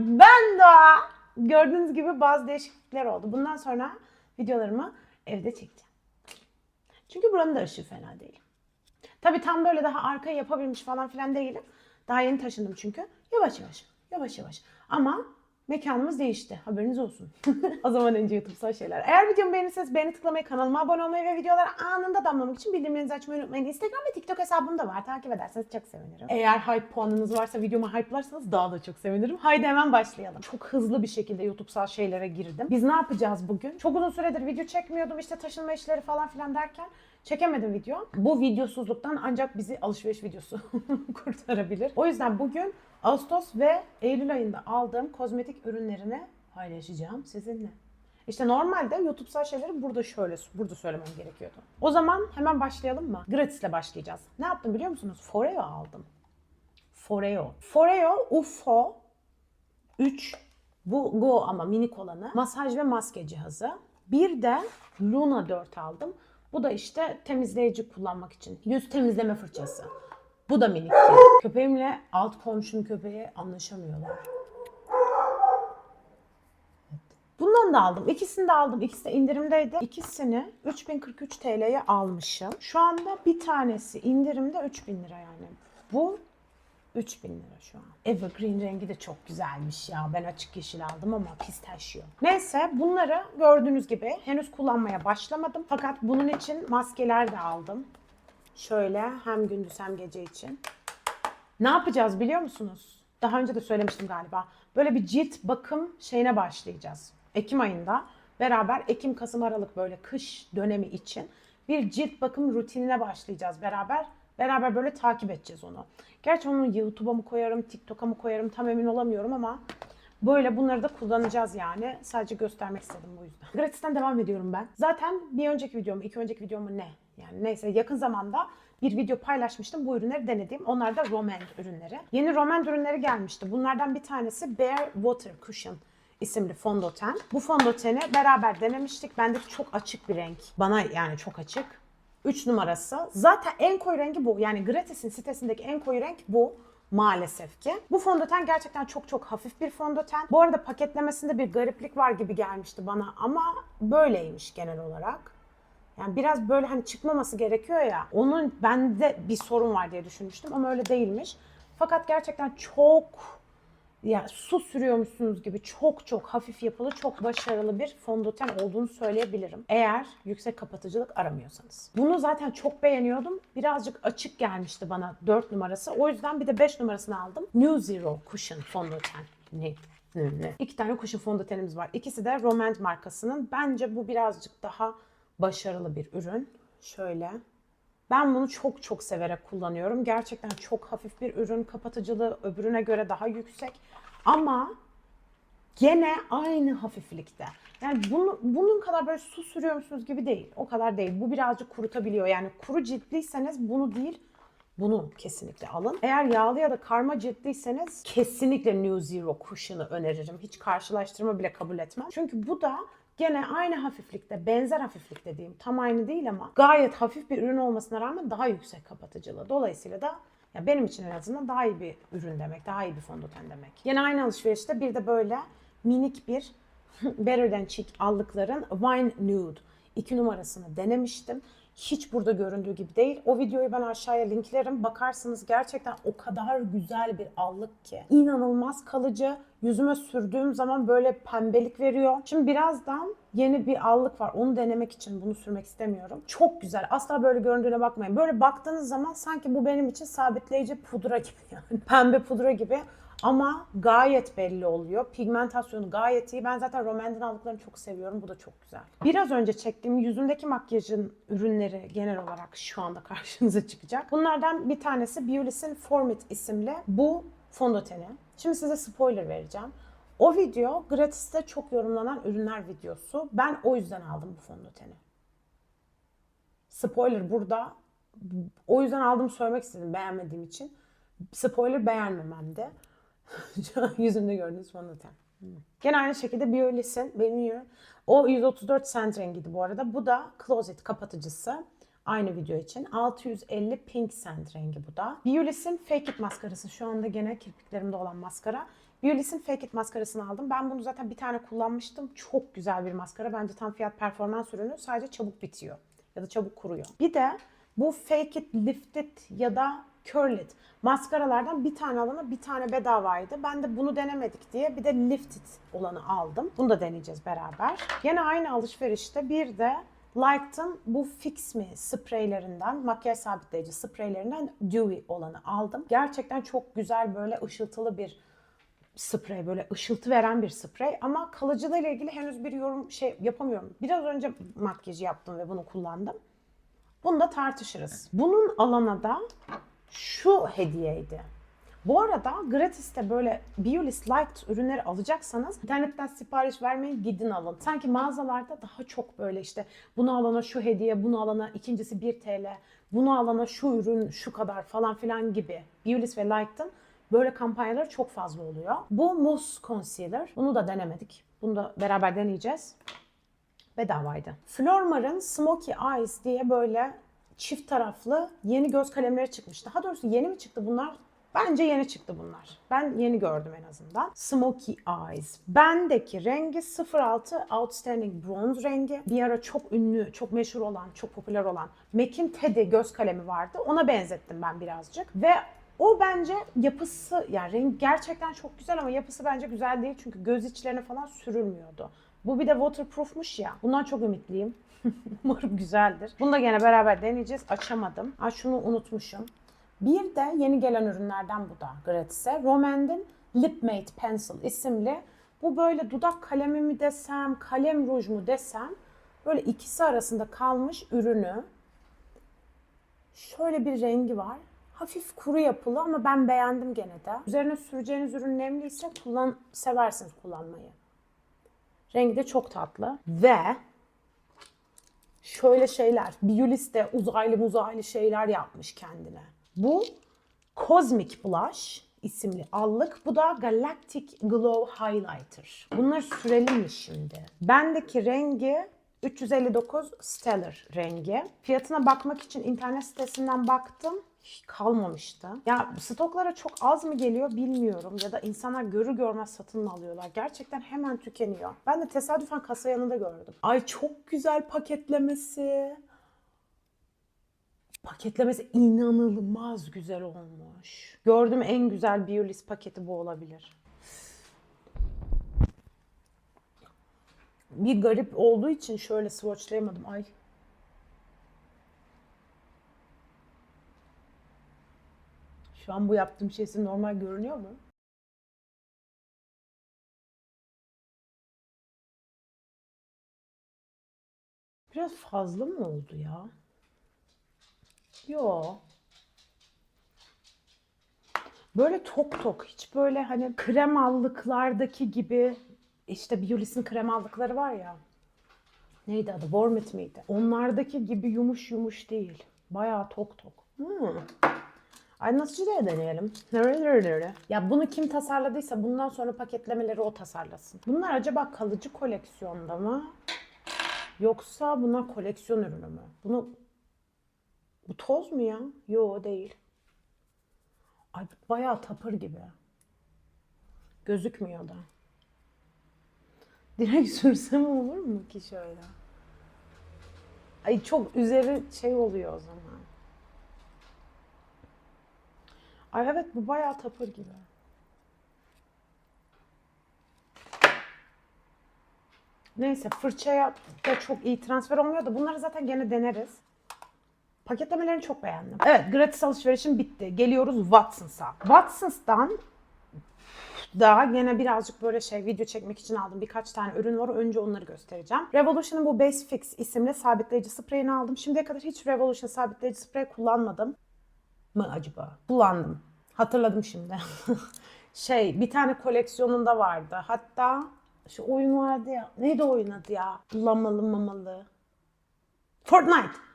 ben Doğa. Gördüğünüz gibi bazı değişiklikler oldu. Bundan sonra videolarımı evde çekeceğim. Çünkü buranın da ışığı fena değil. Tabii tam böyle daha arkaya yapabilmiş falan filan değilim. Daha yeni taşındım çünkü. Yavaş yavaş, yavaş yavaş. Ama mekanımız değişti. Haberiniz olsun. o zaman önce YouTube'sal şeyler. Eğer videomu beğenirseniz beğeni tıklamayı, kanalıma abone olmayı ve videoları anında damlamak için bildirimlerinizi açmayı unutmayın. Instagram ve TikTok hesabım da var. Takip ederseniz çok sevinirim. Eğer hype puanınız varsa videomu hype'larsanız daha da çok sevinirim. Haydi hemen başlayalım. Çok hızlı bir şekilde YouTube'sal şeylere girdim. Biz ne yapacağız bugün? Çok uzun süredir video çekmiyordum. İşte taşınma işleri falan filan derken çekemedim video. Bu videosuzluktan ancak bizi alışveriş videosu kurtarabilir. O yüzden bugün Ağustos ve Eylül ayında aldığım kozmetik ürünlerini paylaşacağım sizinle. İşte normalde YouTube'sal şeyleri burada şöyle burada söylemem gerekiyordu. O zaman hemen başlayalım mı? Gratis'le başlayacağız. Ne yaptım biliyor musunuz? Foreo aldım. Foreo. Foreo UFO 3 bu Go ama minik olanı. Masaj ve maske cihazı. Bir de Luna 4 aldım. Bu da işte temizleyici kullanmak için. Yüz temizleme fırçası. Bu da minik. Köpeğimle alt komşum köpeği anlaşamıyorlar. Bundan da aldım. İkisini de aldım. İkisi de indirimdeydi. İkisini 3043 TL'ye almışım. Şu anda bir tanesi indirimde 3000 lira yani. Bu 3000 lira şu an. Evergreen rengi de çok güzelmiş ya. Ben açık yeşil aldım ama pistachio. Neyse bunları gördüğünüz gibi henüz kullanmaya başlamadım. Fakat bunun için maskeler de aldım. Şöyle hem gündüz hem gece için. Ne yapacağız biliyor musunuz? Daha önce de söylemiştim galiba. Böyle bir cilt bakım şeyine başlayacağız. Ekim ayında beraber Ekim, Kasım, Aralık böyle kış dönemi için bir cilt bakım rutinine başlayacağız beraber. Beraber böyle takip edeceğiz onu. Gerçi onu YouTube'a mı koyarım, TikTok'a mı koyarım tam emin olamıyorum ama böyle bunları da kullanacağız yani. Sadece göstermek istedim bu yüzden. Gratis'ten devam ediyorum ben. Zaten bir önceki videomu, iki önceki videomu ne? Yani neyse yakın zamanda bir video paylaşmıştım. Bu ürünleri denediğim. Onlar da Romand ürünleri. Yeni Romand ürünleri gelmişti. Bunlardan bir tanesi Bare Water Cushion isimli fondöten. Bu fondöteni beraber denemiştik. Bendeki çok açık bir renk. Bana yani çok açık. 3 numarası. Zaten en koyu rengi bu. Yani Gratis'in sitesindeki en koyu renk bu. Maalesef ki. Bu fondöten gerçekten çok çok hafif bir fondöten. Bu arada paketlemesinde bir gariplik var gibi gelmişti bana ama böyleymiş genel olarak. Yani biraz böyle hani çıkmaması gerekiyor ya. Onun bende bir sorun var diye düşünmüştüm ama öyle değilmiş. Fakat gerçekten çok ya su sürüyormuşsunuz gibi çok çok hafif yapılı, çok başarılı bir fondöten olduğunu söyleyebilirim. Eğer yüksek kapatıcılık aramıyorsanız. Bunu zaten çok beğeniyordum. Birazcık açık gelmişti bana 4 numarası. O yüzden bir de 5 numarasını aldım. New Zero Cushion fondöten. Ne? İki tane cushion fondötenimiz var. İkisi de Romand markasının. Bence bu birazcık daha başarılı bir ürün. Şöyle. Ben bunu çok çok severek kullanıyorum. Gerçekten çok hafif bir ürün. Kapatıcılığı öbürüne göre daha yüksek. Ama gene aynı hafiflikte. Yani bunu, bunun kadar böyle su sürüyor musunuz gibi değil. O kadar değil. Bu birazcık kurutabiliyor. Yani kuru ciltliyseniz bunu değil bunu kesinlikle alın. Eğer yağlı ya da karma ciltliyseniz kesinlikle New Zero Cushion'ı öneririm. Hiç karşılaştırma bile kabul etmem. Çünkü bu da gene aynı hafiflikte, benzer hafiflikte diyeyim. Tam aynı değil ama gayet hafif bir ürün olmasına rağmen daha yüksek kapatıcılığı. Dolayısıyla da ya benim için en azından daha iyi bir ürün demek, daha iyi bir fondöten demek. Yine aynı alışverişte bir de böyle minik bir Better Than Cheek allıkların Wine Nude 2 numarasını denemiştim. Hiç burada göründüğü gibi değil. O videoyu ben aşağıya linklerim. Bakarsınız gerçekten o kadar güzel bir allık ki. İnanılmaz kalıcı. Yüzüme sürdüğüm zaman böyle pembelik veriyor. Şimdi birazdan yeni bir allık var. Onu denemek için bunu sürmek istemiyorum. Çok güzel. Asla böyle göründüğüne bakmayın. Böyle baktığınız zaman sanki bu benim için sabitleyici pudra gibi yani. Pembe pudra gibi. Ama gayet belli oluyor. Pigmentasyonu gayet iyi. Ben zaten Romand'in aldıklarını çok seviyorum. Bu da çok güzel. Biraz önce çektiğim yüzümdeki makyajın ürünleri genel olarak şu anda karşınıza çıkacak. Bunlardan bir tanesi Beulis'in Formit isimli bu fondöteni. Şimdi size spoiler vereceğim. O video gratis'te çok yorumlanan ürünler videosu. Ben o yüzden aldım bu fondöteni. Spoiler burada. O yüzden aldım söylemek istedim beğenmediğim için. Spoiler beğenmememde. Yüzümde gördüğünüz fondöten. Gene aynı şekilde Biolis'in benim. O 134 cent rengiydi bu arada. Bu da Closet kapatıcısı. Aynı video için. 650 pink cent rengi bu da. Biolis'in Fake It maskarası. Şu anda gene kirpiklerimde olan maskara. Biolis'in Fake It maskarasını aldım. Ben bunu zaten bir tane kullanmıştım. Çok güzel bir maskara. Bence tam fiyat performans ürünü. Sadece çabuk bitiyor. Ya da çabuk kuruyor. Bir de bu Fake It Lift It ya da Curl It maskaralardan bir tane alana bir tane bedavaydı. Ben de bunu denemedik diye bir de Lift It olanı aldım. Bunu da deneyeceğiz beraber. Yine aynı alışverişte bir de Like'ın bu Fix Me spreylerinden, makyaj sabitleyici spreylerinden Dewy olanı aldım. Gerçekten çok güzel böyle ışıltılı bir sprey böyle ışıltı veren bir sprey ama kalıcılığıyla ilgili henüz bir yorum şey yapamıyorum. Biraz önce makyajı yaptım ve bunu kullandım. Bunu da tartışırız. Bunun alana da şu hediyeydi. Bu arada gratis'te böyle Biolis Light ürünleri alacaksanız internetten sipariş vermeyin gidin alın. Sanki mağazalarda daha çok böyle işte bunu alana şu hediye, bunu alana ikincisi 1 TL, bunu alana şu ürün şu kadar falan filan gibi. Biolis ve Light'ın böyle kampanyaları çok fazla oluyor. Bu Mousse Concealer. Bunu da denemedik. Bunu da beraber deneyeceğiz bedavaydı. Flormar'ın Smoky Eyes diye böyle çift taraflı yeni göz kalemleri çıkmış. Daha doğrusu yeni mi çıktı bunlar? Bence yeni çıktı bunlar. Ben yeni gördüm en azından. Smoky Eyes. Bendeki rengi 06 Outstanding Bronze rengi. Bir ara çok ünlü, çok meşhur olan, çok popüler olan MAC'in Teddy göz kalemi vardı. Ona benzettim ben birazcık. Ve o bence yapısı yani renk gerçekten çok güzel ama yapısı bence güzel değil çünkü göz içlerine falan sürülmüyordu. Bu bir de waterproofmuş ya. Bundan çok ümitliyim. Umarım güzeldir. Bunu da gene beraber deneyeceğiz. Açamadım. Aa, şunu unutmuşum. Bir de yeni gelen ürünlerden bu da gratis'e. Romand'in Lip Mate Pencil isimli. Bu böyle dudak kalemi mi desem, kalem ruj mu desem böyle ikisi arasında kalmış ürünü. Şöyle bir rengi var. Hafif kuru yapılı ama ben beğendim gene de. Üzerine süreceğiniz ürün nemliyse kullan, seversiniz kullanmayı. Rengi de çok tatlı. Ve şöyle şeyler. Biolis de uzaylı uzaylı şeyler yapmış kendine. Bu Cosmic Blush isimli allık. Bu da Galactic Glow Highlighter. Bunları sürelim mi şimdi? Bendeki rengi 359 Stellar rengi. Fiyatına bakmak için internet sitesinden baktım. Kalmamıştı. Ya stoklara çok az mı geliyor bilmiyorum. Ya da insanlar görür görmez satın mı alıyorlar. Gerçekten hemen tükeniyor. Ben de tesadüfen kasa yanında gördüm. Ay çok güzel paketlemesi. Paketlemesi inanılmaz güzel olmuş. Gördüğüm en güzel Biolis paketi bu olabilir. Bir garip olduğu için şöyle swatchlayamadım. Ay Şu an bu yaptığım şey size normal görünüyor mu? Biraz fazla mı oldu ya? Yo. Böyle tok tok. Hiç böyle hani kremallıklardaki gibi işte Biolis'in kremallıkları var ya. Neydi adı? Wormit miydi? Onlardaki gibi yumuş yumuş değil. Bayağı tok tok. Hmm. Ay nasıl da deneyelim. Ya bunu kim tasarladıysa bundan sonra paketlemeleri o tasarlasın. Bunlar acaba kalıcı koleksiyonda mı? Yoksa bunlar koleksiyon ürünü mü? Bunu bu toz mu ya? Yo değil. Ay bayağı tapır gibi. Gözükmüyor da. Direkt sürsem olur mu ki şöyle? Ay çok üzeri şey oluyor o zaman. Ay evet bu bayağı tapır gibi. Neyse fırçaya da çok iyi transfer olmuyor da bunları zaten gene deneriz. Paketlemelerini çok beğendim. Evet gratis alışverişim bitti. Geliyoruz Watsons'a. Watsons'tan daha gene birazcık böyle şey video çekmek için aldım. Birkaç tane ürün var. Önce onları göstereceğim. Revolution'ın bu Base Fix isimli sabitleyici spreyini aldım. Şimdiye kadar hiç Revolution sabitleyici sprey kullanmadım mı acaba? Kullandım. Hatırladım şimdi. şey bir tane koleksiyonunda vardı. Hatta şu oyun vardı ya. Neydi oyun adı ya? Lamalı mamalı. Fortnite.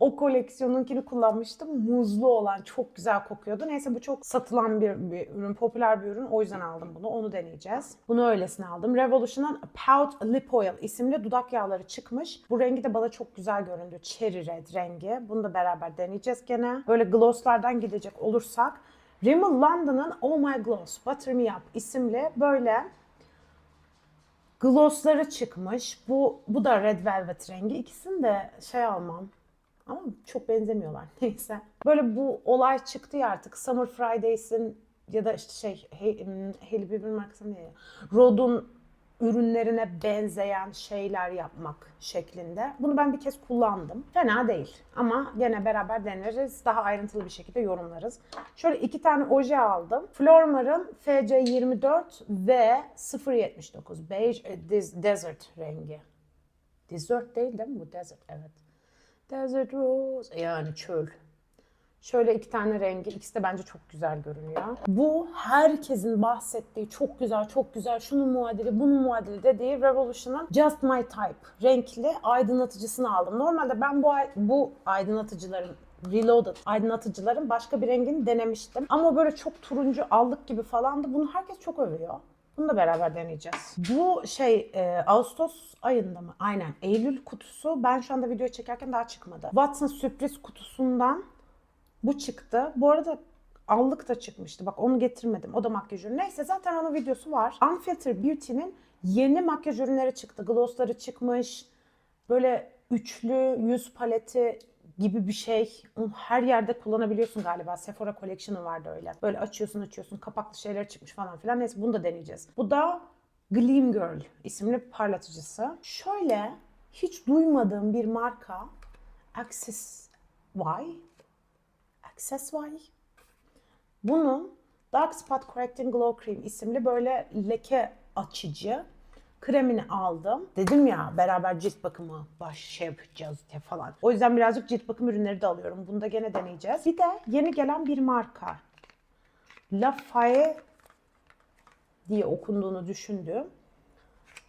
O koleksiyonunkini kullanmıştım. Muzlu olan çok güzel kokuyordu. Neyse bu çok satılan bir, bir ürün, popüler bir ürün. O yüzden aldım bunu. Onu deneyeceğiz. Bunu öylesine aldım. Revolution'dan Pout Lip Oil isimli dudak yağları çıkmış. Bu rengi de bana çok güzel göründü. Cherry Red rengi. Bunu da beraber deneyeceğiz gene. Böyle glosslardan gidecek olursak Rimmel London'ın Oh My Gloss Butter Me Up isimli böyle glossları çıkmış. Bu bu da Red Velvet rengi. İkisini de şey almam. Ama çok benzemiyorlar. Neyse. Böyle bu olay çıktı ya artık. Summer Fridays'in ya da işte şey hmm, Hailey Bieber markası ne? Rod'un ürünlerine benzeyen şeyler yapmak şeklinde. Bunu ben bir kez kullandım. Fena değil ama gene beraber deneriz. Daha ayrıntılı bir şekilde yorumlarız. Şöyle iki tane oje aldım. Flormar'ın FC24 ve 079 Beige e, Des- Desert rengi. Desert değil değil mi bu? Desert evet. Desert Rose yani çöl. Şöyle iki tane rengi. İkisi de bence çok güzel görünüyor. Bu herkesin bahsettiği çok güzel, çok güzel, şunun muadili, bunun muadili dediği Revolution'ın Just My Type renkli aydınlatıcısını aldım. Normalde ben bu bu aydınlatıcıların Reloaded aydınlatıcıların başka bir rengini denemiştim. Ama böyle çok turuncu allık gibi falandı. Bunu herkes çok övüyor. Bunu da beraber deneyeceğiz. Bu şey e, Ağustos ayında mı? Aynen. Eylül kutusu. Ben şu anda video çekerken daha çıkmadı. Watson sürpriz kutusundan bu çıktı. Bu arada allık da çıkmıştı. Bak onu getirmedim. O da makyaj ürünü. Neyse zaten onun videosu var. Unfiltered Beauty'nin yeni makyaj ürünleri çıktı. Glossları çıkmış. Böyle üçlü yüz paleti gibi bir şey. Onu her yerde kullanabiliyorsun galiba. Sephora Collection'ı vardı öyle. Böyle açıyorsun açıyorsun kapaklı şeyler çıkmış falan filan. Neyse bunu da deneyeceğiz. Bu da Gleam Girl isimli parlatıcısı. Şöyle hiç duymadığım bir marka Access Y Accessory. Bunun Dark Spot Correcting Glow Cream isimli böyle leke açıcı kremini aldım. Dedim ya beraber cilt bakımı baş şey yapacağız diye falan. O yüzden birazcık cilt bakım ürünleri de alıyorum. Bunu da gene deneyeceğiz. Bir de yeni gelen bir marka. Lafayette diye okunduğunu düşündüğüm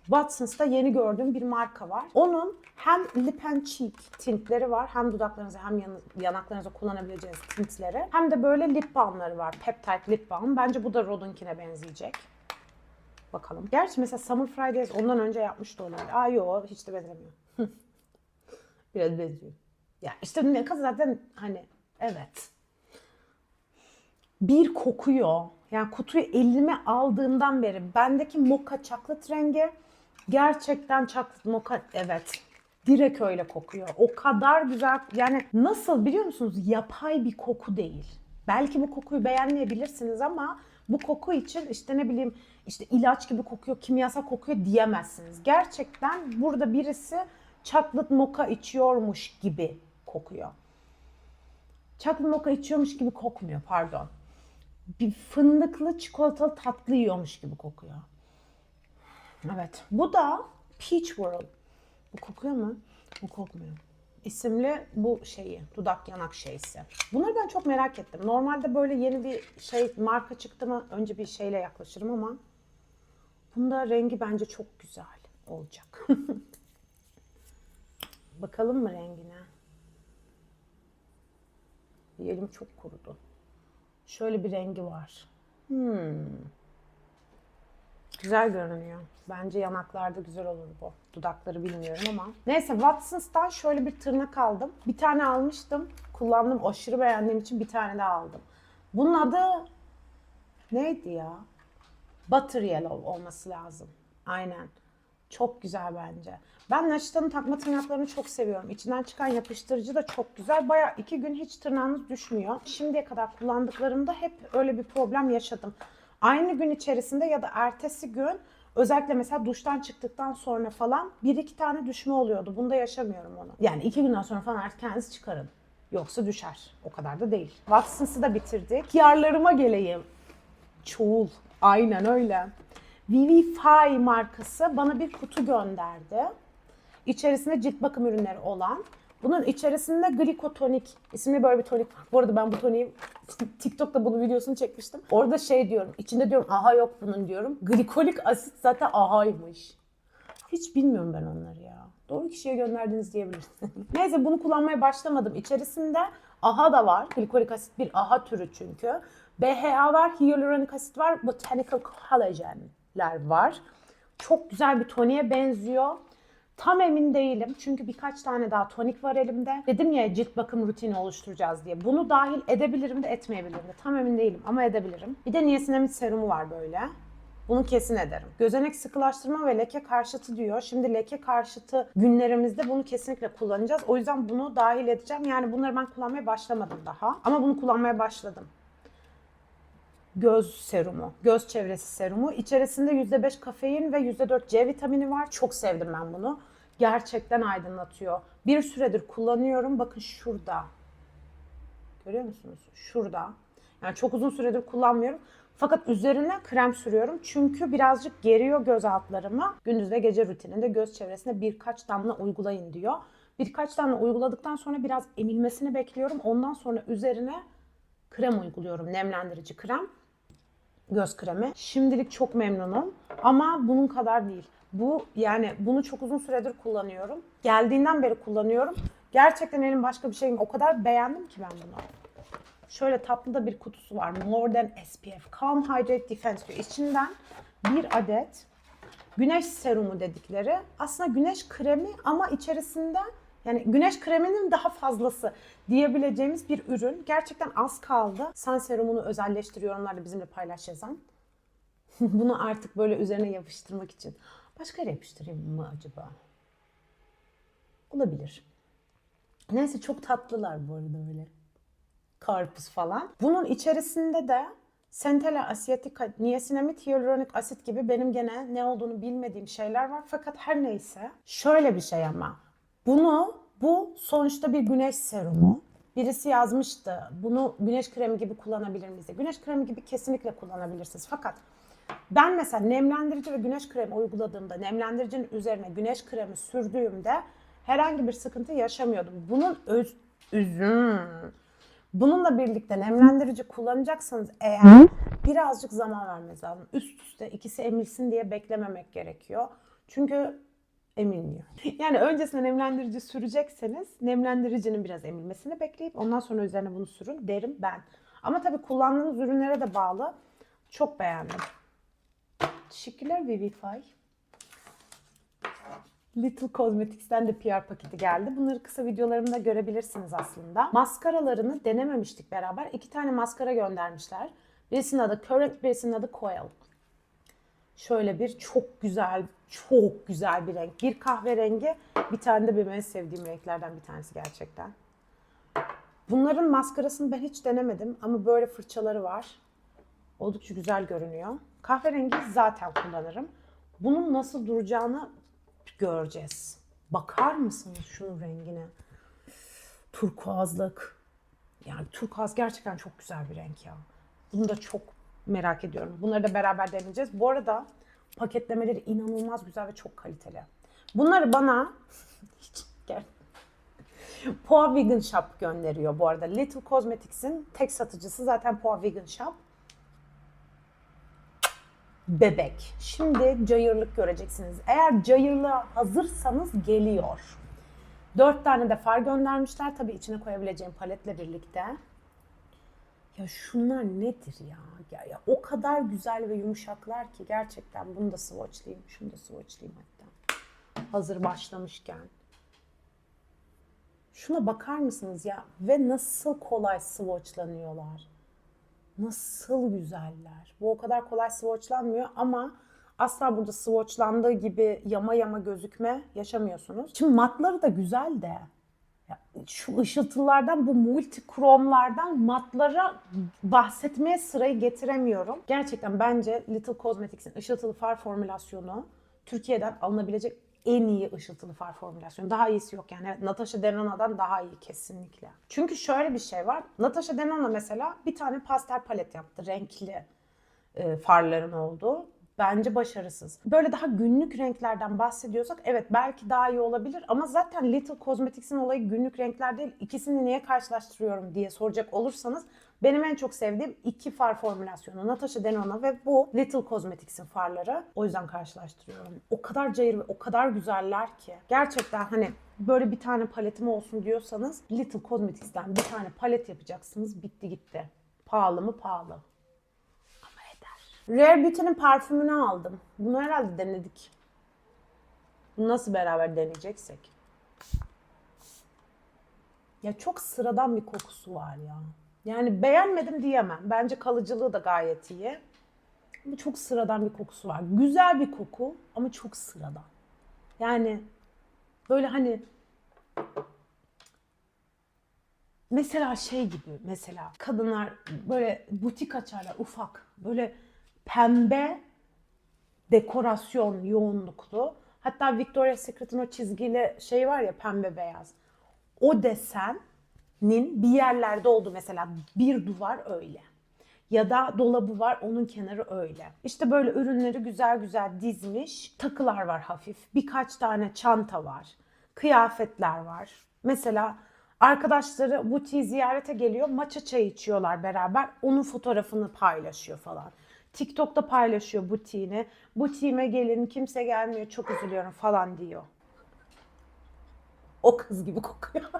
Watsons'ta yeni gördüğüm bir marka var. Onun hem lip and cheek tintleri var. Hem dudaklarınıza hem yan- yanaklarınıza kullanabileceğiniz tintleri. Hem de böyle lip balmları var. Peptide lip balm. Bence bu da Rod'unkine benzeyecek. Bakalım. Gerçi mesela Summer Fridays ondan önce yapmış da olabilir. Aa yok hiç de benzemiyor. Biraz benziyor. Ya işte ne kadar zaten hani evet bir kokuyor. Yani kutuyu elime aldığımdan beri bendeki mocha chocolate rengi gerçekten chocolate mocha evet. Direkt öyle kokuyor. O kadar güzel yani nasıl biliyor musunuz? Yapay bir koku değil. Belki bu kokuyu beğenmeyebilirsiniz ama bu koku için işte ne bileyim işte ilaç gibi kokuyor, kimyasal kokuyor diyemezsiniz. Gerçekten burada birisi chocolate mocha içiyormuş gibi kokuyor. Chocolate mocha içiyormuş gibi kokmuyor pardon bir fındıklı çikolatalı tatlı yiyormuş gibi kokuyor. Evet. Bu da Peach World. Bu kokuyor mu? Bu kokmuyor. İsimli bu şeyi, dudak yanak şeysi. Bunları ben çok merak ettim. Normalde böyle yeni bir şey marka çıktı mı önce bir şeyle yaklaşırım ama bunda rengi bence çok güzel olacak. Bakalım mı rengine? Bir elim çok kurudu. Şöyle bir rengi var. Hmm. Güzel görünüyor. Bence yanaklarda güzel olur bu. Dudakları bilmiyorum ama. Neyse Watsons'tan şöyle bir tırnak aldım. Bir tane almıştım. Kullandım. Aşırı beğendiğim için bir tane daha aldım. Bunun adı neydi ya? Butter Yellow olması lazım. Aynen. Çok güzel bence. Ben Naşita'nın takma tırnaklarını çok seviyorum. İçinden çıkan yapıştırıcı da çok güzel. Baya iki gün hiç tırnağınız düşmüyor. Şimdiye kadar kullandıklarımda hep öyle bir problem yaşadım. Aynı gün içerisinde ya da ertesi gün özellikle mesela duştan çıktıktan sonra falan bir iki tane düşme oluyordu. Bunda yaşamıyorum onu. Yani iki günden sonra falan artık kendiniz çıkarın. Yoksa düşer. O kadar da değil. Watsons'ı da bitirdik. Yarlarıma geleyim. Çoğul. Aynen öyle. Vivify markası bana bir kutu gönderdi. İçerisinde cilt bakım ürünleri olan. Bunun içerisinde glikotonik isimli böyle bir tonik var. Bu arada ben bu toniği TikTok'ta bunun videosunu çekmiştim. Orada şey diyorum, içinde diyorum aha yok bunun diyorum. Glikolik asit zaten ahaymış. Hiç bilmiyorum ben onları ya. Doğru kişiye gönderdiniz diyebilirsiniz. Neyse bunu kullanmaya başlamadım. İçerisinde AHA da var. Glikolik asit bir AHA türü çünkü. BHA var, hyaluronik asit var, botanical collagenler var. Çok güzel bir toniğe benziyor. Tam emin değilim çünkü birkaç tane daha tonik var elimde. Dedim ya cilt bakım rutini oluşturacağız diye. Bunu dahil edebilirim de etmeyebilirim de. Tam emin değilim ama edebilirim. Bir de niasinamid serumu var böyle. Bunu kesin ederim. Gözenek sıkılaştırma ve leke karşıtı diyor. Şimdi leke karşıtı günlerimizde bunu kesinlikle kullanacağız. O yüzden bunu dahil edeceğim. Yani bunları ben kullanmaya başlamadım daha. Ama bunu kullanmaya başladım göz serumu, göz çevresi serumu. İçerisinde %5 kafein ve %4 C vitamini var. Çok sevdim ben bunu. Gerçekten aydınlatıyor. Bir süredir kullanıyorum. Bakın şurada. Görüyor musunuz? Şurada. Yani çok uzun süredir kullanmıyorum. Fakat üzerine krem sürüyorum. Çünkü birazcık geriyor göz altlarımı. Gündüz ve gece rutininde göz çevresine birkaç damla uygulayın diyor. Birkaç damla uyguladıktan sonra biraz emilmesini bekliyorum. Ondan sonra üzerine krem uyguluyorum. Nemlendirici krem göz kremi. Şimdilik çok memnunum ama bunun kadar değil. Bu yani bunu çok uzun süredir kullanıyorum. Geldiğinden beri kullanıyorum. Gerçekten elim başka bir şeyim. O kadar beğendim ki ben bunu. Şöyle tatlı da bir kutusu var. More than SPF. Calm Hydrate Defense diyor. İçinden bir adet güneş serumu dedikleri aslında güneş kremi ama içerisinde yani güneş kreminin daha fazlası diyebileceğimiz bir ürün. Gerçekten az kaldı. Sun serumunu özelleştiriyor. Onlar da bizimle paylaş yazan. Bunu artık böyle üzerine yapıştırmak için. Başka yere yapıştırayım mı acaba? Olabilir. Neyse çok tatlılar bu arada böyle. Karpuz falan. Bunun içerisinde de Centella asiatica, niacinamid, hyaluronik asit gibi benim gene ne olduğunu bilmediğim şeyler var. Fakat her neyse şöyle bir şey ama bunu bu sonuçta bir güneş serumu. Birisi yazmıştı. Bunu güneş kremi gibi kullanabilir miyiz? diye. Güneş kremi gibi kesinlikle kullanabilirsiniz. Fakat ben mesela nemlendirici ve güneş kremi uyguladığımda, nemlendiricinin üzerine güneş kremi sürdüğümde herhangi bir sıkıntı yaşamıyordum. Bunun öz, üzüm. Bununla birlikte nemlendirici kullanacaksanız eğer birazcık zaman vermeniz lazım. Üst üste ikisi emilsin diye beklememek gerekiyor. Çünkü emilmiyor. Yani öncesinde nemlendirici sürecekseniz nemlendiricinin biraz emilmesini bekleyip ondan sonra üzerine bunu sürün derim ben. Ama tabii kullandığınız ürünlere de bağlı. Çok beğendim. Teşekkürler Vivify. Little Cosmetics'ten de PR paketi geldi. Bunları kısa videolarımda görebilirsiniz aslında. Maskaralarını denememiştik beraber. İki tane maskara göndermişler. Birisinin adı Current, birisinin adı Coil. Şöyle bir çok güzel, çok güzel bir renk. Bir kahverengi, bir tane de benim en sevdiğim renklerden bir tanesi gerçekten. Bunların maskarasını ben hiç denemedim ama böyle fırçaları var. Oldukça güzel görünüyor. Kahverengi zaten kullanırım. Bunun nasıl duracağını göreceğiz. Bakar mısınız şunun rengine? Turkuazlık. Yani turkuaz gerçekten çok güzel bir renk ya. Bunu da çok merak ediyorum. Bunları da beraber deneyeceğiz. Bu arada paketlemeleri inanılmaz güzel ve çok kaliteli. Bunları bana. Poa Vegan Shop gönderiyor bu arada. Little Cosmetics'in tek satıcısı zaten Poa Vegan Shop. Bebek. Şimdi cayırlık göreceksiniz. Eğer cayırlığa hazırsanız geliyor. Dört tane de far göndermişler. Tabii içine koyabileceğim paletle birlikte. Ya şunlar nedir ya? ya? Ya o kadar güzel ve yumuşaklar ki gerçekten bunu da swatchlayayım. Şunu da swatchlayayım hatta. Hazır başlamışken. Şuna bakar mısınız ya? Ve nasıl kolay swatchlanıyorlar. Nasıl güzeller. Bu o kadar kolay swatchlanmıyor ama asla burada swatchlandığı gibi yama yama gözükme yaşamıyorsunuz. Şimdi matları da güzel de şu ışıltılardan, bu multi kromlardan matlara bahsetmeye sırayı getiremiyorum. Gerçekten bence Little Cosmetics'in ışıltılı far formülasyonu Türkiye'den alınabilecek en iyi ışıltılı far formülasyonu. Daha iyisi yok yani. Evet, Natasha Denona'dan daha iyi kesinlikle. Çünkü şöyle bir şey var. Natasha Denona mesela bir tane pastel palet yaptı. Renkli e, farların olduğu. Bence başarısız. Böyle daha günlük renklerden bahsediyorsak evet belki daha iyi olabilir ama zaten Little Cosmetics'in olayı günlük renkler değil. İkisini niye karşılaştırıyorum diye soracak olursanız benim en çok sevdiğim iki far formülasyonu. Natasha Denona ve bu Little Cosmetics'in farları. O yüzden karşılaştırıyorum. O kadar cayır ve o kadar güzeller ki. Gerçekten hani böyle bir tane paletim olsun diyorsanız Little Cosmetics'ten bir tane palet yapacaksınız. Bitti gitti. Pahalı mı pahalı. Rare Beauty'nin parfümünü aldım. Bunu herhalde denedik. Nasıl beraber deneyeceksek. Ya çok sıradan bir kokusu var ya. Yani beğenmedim diyemem. Bence kalıcılığı da gayet iyi. Ama çok sıradan bir kokusu var. Güzel bir koku ama çok sıradan. Yani böyle hani mesela şey gibi mesela kadınlar böyle butik açarlar ufak böyle pembe dekorasyon yoğunluklu. Hatta Victoria's Secret'ın o çizgili şey var ya pembe beyaz. O desenin bir yerlerde oldu mesela bir duvar öyle. Ya da dolabı var onun kenarı öyle. İşte böyle ürünleri güzel güzel dizmiş. Takılar var hafif. Birkaç tane çanta var. Kıyafetler var. Mesela arkadaşları butiği ziyarete geliyor. Maça çay içiyorlar beraber. Onun fotoğrafını paylaşıyor falan. TikTok'ta paylaşıyor butiğini. Butiğime gelin kimse gelmiyor çok üzülüyorum falan diyor. O kız gibi kokuyor.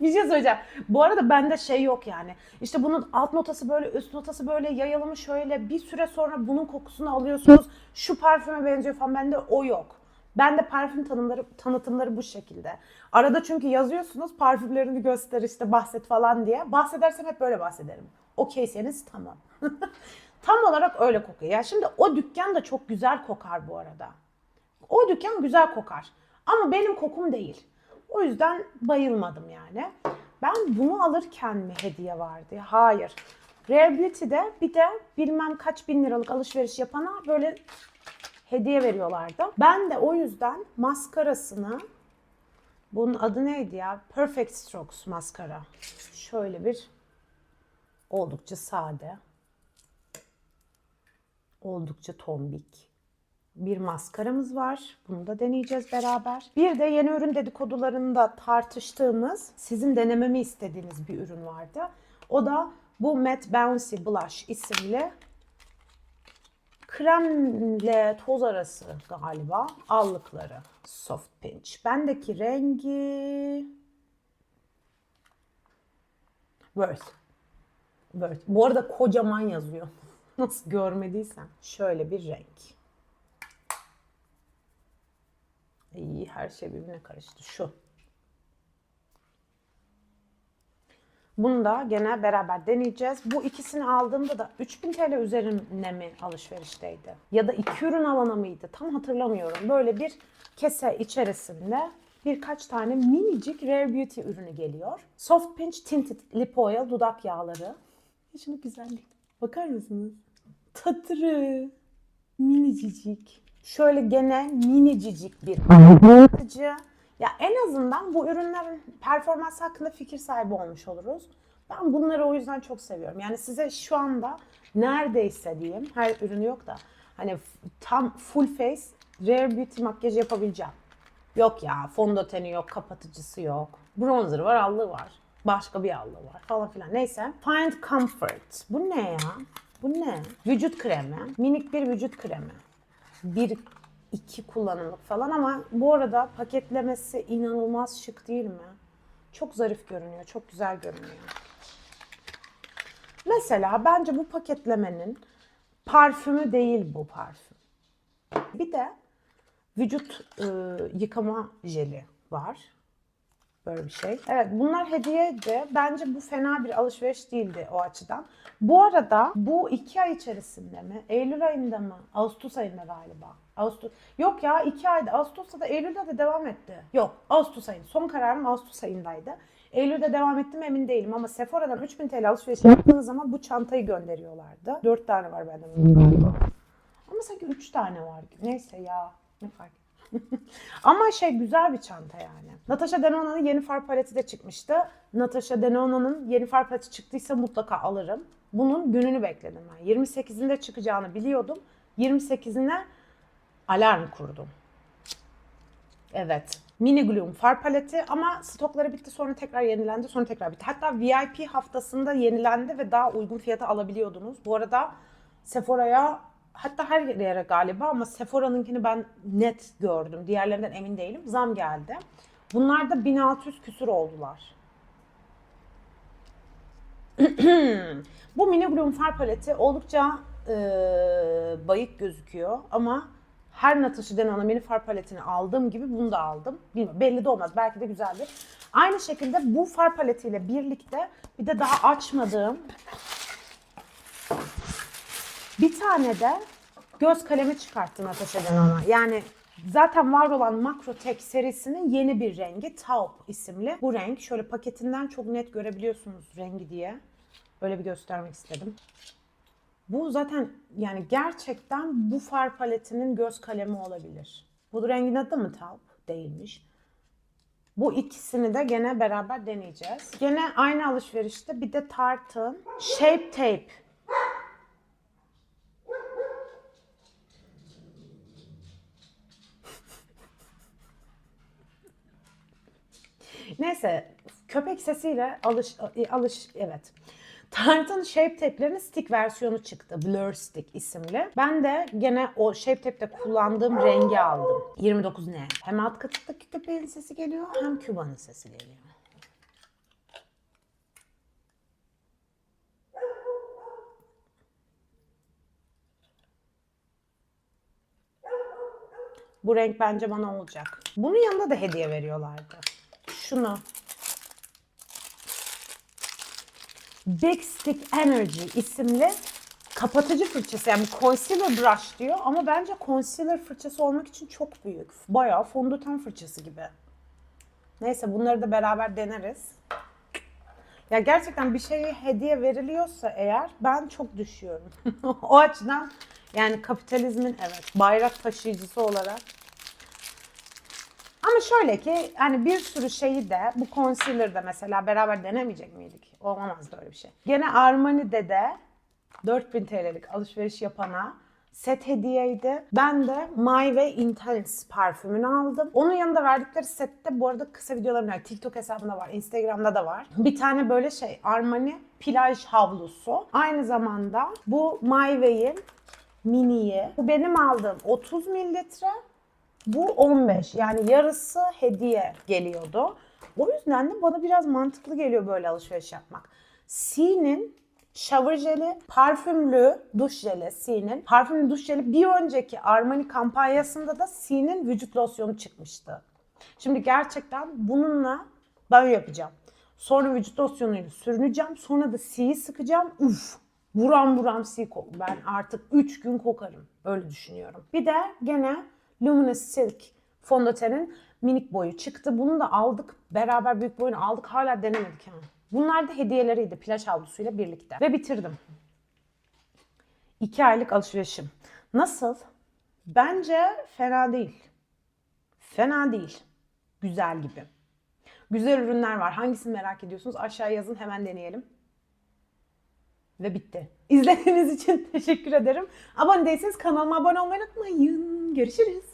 bir şey söyleyeceğim. Bu arada bende şey yok yani. İşte bunun alt notası böyle, üst notası böyle yayılımı şöyle. Bir süre sonra bunun kokusunu alıyorsunuz. Şu parfüme benziyor falan. Bende o yok. Ben de parfüm tanımları, tanıtımları bu şekilde. Arada çünkü yazıyorsunuz parfümlerini göster işte bahset falan diye. Bahsedersem hep böyle bahsederim. Okeyseniz tamam. Tam olarak öyle kokuyor. Ya şimdi o dükkan da çok güzel kokar bu arada. O dükkan güzel kokar. Ama benim kokum değil. O yüzden bayılmadım yani. Ben bunu alırken mi hediye vardı? Hayır. Rare Beauty'de bir de bilmem kaç bin liralık alışveriş yapana böyle hediye veriyorlardı. Ben de o yüzden maskarasını bunun adı neydi ya? Perfect Strokes maskara. Şöyle bir oldukça sade. Oldukça tombik bir maskaramız var. Bunu da deneyeceğiz beraber. Bir de yeni ürün dedikodularında tartıştığımız, sizin denememi istediğiniz bir ürün vardı. O da bu Matte Bouncy Blush isimli kremle toz arası galiba allıkları. Soft Pinch. Bendeki rengi Worth. Worth. Bu arada kocaman yazıyor. Nasıl görmediysen. Şöyle bir renk. İyi her şey birbirine karıştı. Şu. Bunu da gene beraber deneyeceğiz. Bu ikisini aldığımda da 3000 TL üzerine mi alışverişteydi? Ya da iki ürün alana mıydı? Tam hatırlamıyorum. Böyle bir kese içerisinde birkaç tane minicik Rare Beauty ürünü geliyor. Soft Pinch Tinted Lip Oil dudak yağları. Şunu güzellik. Bakar mısınız? Tatırı. Minicicik. Şöyle gene minicicik bir aydınlatıcı. Ya en azından bu ürünlerin performans hakkında fikir sahibi olmuş oluruz. Ben bunları o yüzden çok seviyorum. Yani size şu anda neredeyse diyeyim, her ürünü yok da hani tam full face rare beauty makyajı yapabileceğim. Yok ya fondöteni yok, kapatıcısı yok. Bronzer var, allığı var. Başka bir allığı var falan filan. Neyse. Find Comfort. Bu ne ya? Bu ne? Vücut kremi. Minik bir vücut kremi bir iki kullanımlık falan ama bu arada paketlemesi inanılmaz şık değil mi? Çok zarif görünüyor, çok güzel görünüyor. Mesela bence bu paketlemenin parfümü değil bu parfüm. Bir de vücut e, yıkama jeli var. Böyle bir şey. Evet bunlar hediyeydi. Bence bu fena bir alışveriş değildi o açıdan. Bu arada bu iki ay içerisinde mi? Eylül ayında mı? Ağustos ayında galiba. Ağustos. Yok ya iki ayda. Ağustos'ta da Eylül'de de devam etti. Yok Ağustos ayında. Son kararım Ağustos ayındaydı. Eylül'de devam ettim emin değilim ama Sephora'dan 3000 TL alışveriş yaptığınız zaman bu çantayı gönderiyorlardı. 4 tane var bende galiba. Ama sanki 3 tane var. Neyse ya. Ne fark Ama şey güzel bir çanta yani. Natasha Denona'nın yeni far paleti de çıkmıştı. Natasha Denona'nın yeni far paleti çıktıysa mutlaka alırım. Bunun gününü bekledim ben. 28'inde çıkacağını biliyordum. 28'ine alarm kurdum. Evet. Mini Gloom far paleti ama stokları bitti sonra tekrar yenilendi sonra tekrar bitti. Hatta VIP haftasında yenilendi ve daha uygun fiyata alabiliyordunuz. Bu arada Sephora'ya hatta her yere galiba ama Sephora'nınkini ben net gördüm. Diğerlerinden emin değilim. Zam geldi. Bunlar da 1600 küsür oldular. Bu Mini Bloom far paleti oldukça e, bayık gözüküyor ama Her Natasha Denona mini far paletini aldığım gibi bunu da aldım. Bilmiyorum belli de olmaz. Belki de güzeldir. Aynı şekilde bu far paletiyle birlikte bir de daha açmadığım bir tane de göz kalemi çıkarttı Natasha Denona. Yani zaten var olan Macrotech serisinin yeni bir rengi Taupe isimli. Bu renk şöyle paketinden çok net görebiliyorsunuz rengi diye. Böyle bir göstermek istedim. Bu zaten yani gerçekten bu far paletinin göz kalemi olabilir. Bu rengin adı mı Taupe? Değilmiş. Bu ikisini de gene beraber deneyeceğiz. Gene aynı alışverişte bir de Tarte'ın Shape Tape Neyse köpek sesiyle alış alış evet. Tarte'ın Shape Tape'lerin stick versiyonu çıktı. Blur Stick isimli. Ben de gene o Shape Tape'te kullandığım rengi aldım. 29 ne? Hem alt katıktaki köpeğin sesi geliyor hem Cuba'nın sesi geliyor. Bu renk bence bana olacak. Bunun yanında da hediye veriyorlardı. Şunu. Big Stick Energy isimli kapatıcı fırçası. Yani concealer brush diyor ama bence concealer fırçası olmak için çok büyük. Bayağı fondöten fırçası gibi. Neyse bunları da beraber deneriz. Ya gerçekten bir şeye hediye veriliyorsa eğer ben çok düşüyorum. o açıdan yani kapitalizmin evet bayrak taşıyıcısı olarak ama şöyle ki hani bir sürü şeyi de bu concealer'da mesela beraber denemeyecek miydik? Olamazdı öyle bir şey. Gene Armani'de de 4000 TL'lik alışveriş yapana set hediyeydi. Ben de My Way Intense parfümünü aldım. Onun yanında verdikleri sette bu arada kısa videolarım var. TikTok hesabında var, Instagram'da da var. Bir tane böyle şey Armani plaj havlusu. Aynı zamanda bu My Way'in miniyi. Bu benim aldığım 30 mililitre. Bu 15 yani yarısı hediye geliyordu. O yüzden de bana biraz mantıklı geliyor böyle alışveriş yapmak. C'nin shower jeli, parfümlü duş jeli C'nin. Parfümlü duş jeli bir önceki Armani kampanyasında da C'nin vücut losyonu çıkmıştı. Şimdi gerçekten bununla banyo yapacağım. Sonra vücut losyonuyla sürüneceğim. Sonra da C'yi sıkacağım. Uf! Buram buram C koku. Ben artık 3 gün kokarım. Öyle düşünüyorum. Bir de gene Luminous Silk fondötenin minik boyu çıktı. Bunu da aldık. Beraber büyük boyunu aldık. Hala denemedik yani. Bunlar da hediyeleriydi plaj havlusuyla birlikte. Ve bitirdim. 2 aylık alışverişim. Nasıl? Bence fena değil. Fena değil. Güzel gibi. Güzel ürünler var. Hangisini merak ediyorsunuz? Aşağıya yazın hemen deneyelim. Ve bitti. İzlediğiniz için teşekkür ederim. Abone değilseniz kanalıma abone olmayı unutmayın. Görüşürüz.